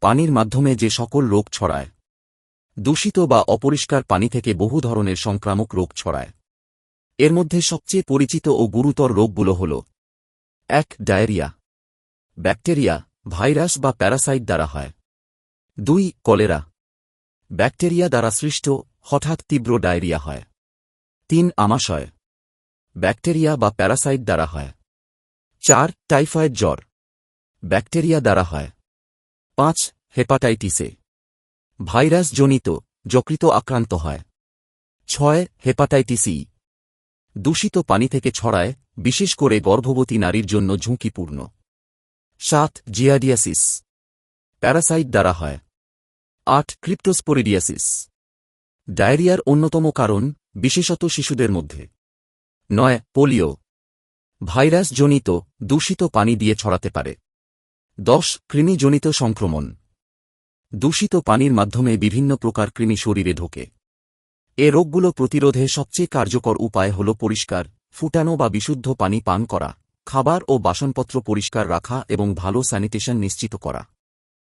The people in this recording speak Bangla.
পানির মাধ্যমে যে সকল রোগ ছড়ায়। দূষিত বা অপরিষ্কার পানি থেকে বহু ধরনের সংক্রামক রোগ ছড়ায়। এর মধ্যে সবচেয়ে পরিচিত ও গুরুতর রোগগুলো হল এক, ডায়রিয়া। ব্যাকটেরিয়া, ভাইরাস বা প্যারাসাইট দ্বারা হয়। দুই, কলেরা। ব্যাকটেরিয়া দ্বারা সৃষ্ট, হঠাৎ তীব্র ডায়রিয়া হয়। তিন, আমাশয়। ব্যাকটেরিয়া বা প্যারাসাইট দ্বারা হয়। চার, টাইফয়েড জ্বর। ব্যাকটেরিয়া দ্বারা হয়। পাঁচ হেপাটাইটিসে। ভাইরাস জনিত, যকৃত আক্রান্ত হয়। ছয় হেপাটাইটিসি দূষিত পানি থেকে ছড়ায়, বিশেষ করে গর্ভবতী নারীর জন্য ঝুঁকিপূর্ণ। সাত জিয়াডিয়াসিস। প্যারাসাইট দ্বারা হয়। আট ক্রিপ্টোস্পোরিডিয়াসিস। ডায়রিয়ার অন্যতম কারণ, বিশেষত শিশুদের মধ্যে। নয় পোলিও। ভাইরাস জনিত, দূষিত পানি দিয়ে ছড়াতে পারে। দশ, কৃমিজনিত সংক্রমণ। দূষিত পানির মাধ্যমে বিভিন্ন প্রকার কৃমি শরীরে ঢোকে। এ রোগগুলো প্রতিরোধে সবচেয়ে কার্যকর উপায় হল পরিষ্কার, ফুটানো বা বিশুদ্ধ পানি পান করা, খাবার ও বাসনপত্র পরিষ্কার রাখা এবং ভালো স্যানিটেশন নিশ্চিত করা।